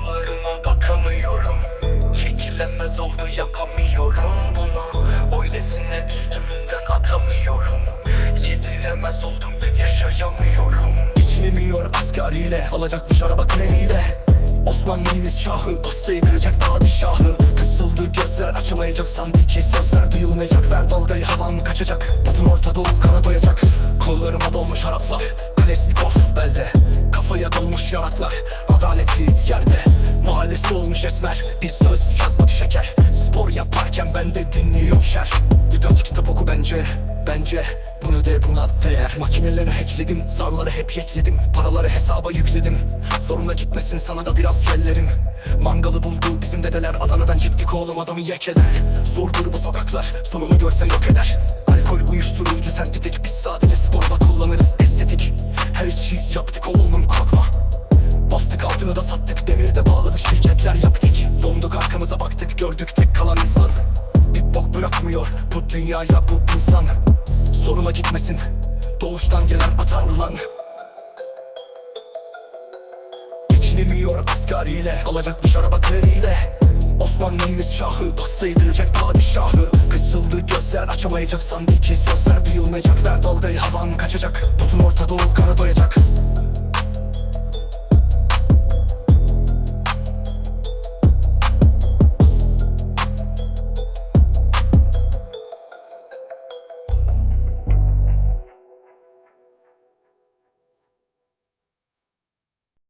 Kollarına bakamıyorum. Çekilemez oldu yapamıyorum bunu. Öylesine üstümden atamıyorum. Yediremez oldum yaşayamıyorum. Geçinemiyor asgariyle Alacakmış araba krediyle. Osmanlı'nın şahı Dosta yedirecek padişahı. Kısıldı gözler açamayacak sandı ki Sözler duyulmayacak. Ver dalgayı havan kaçacak. Tutun ortada olup kana doyacak. Kollarıma dolmuş haraplar Kalesnikov belde Kafaya dolmuş yaraklar Adaleti yerde. Mahallesi olmuş esmer Bir söz yazmadı şeker. Spor yaparken ben de dinliyorum şer. Birkaç kitap oku bence Bence. Bunu de buna değer. Makineleri hackledim Zarları hep yekledim. Paraları hesaba yükledim. Zoruna gitmesin sana da biraz kellerim Mangalı buldu bizim dedeler Adana'dan gittik oğlum adamı yek eder. Zordur bu sokaklar Sonunu görse yok eder. Alkol uyuşturucu sentetik Biz sadece sporda Bırakmıyor bu dünyaya bu insan Soruma gitmesin. Doğuştan gelen atarlan Geçinemiyor asgariyle Alacakmış araba krediyle Osmanlı'nın şahı Dosta yedirecek padişahı. Kısıldı gözler açamayacak sandı ki Sözler duyulmayacak. Ver dalgayı havan kaçacak. Tutun ortada olup kana doyacak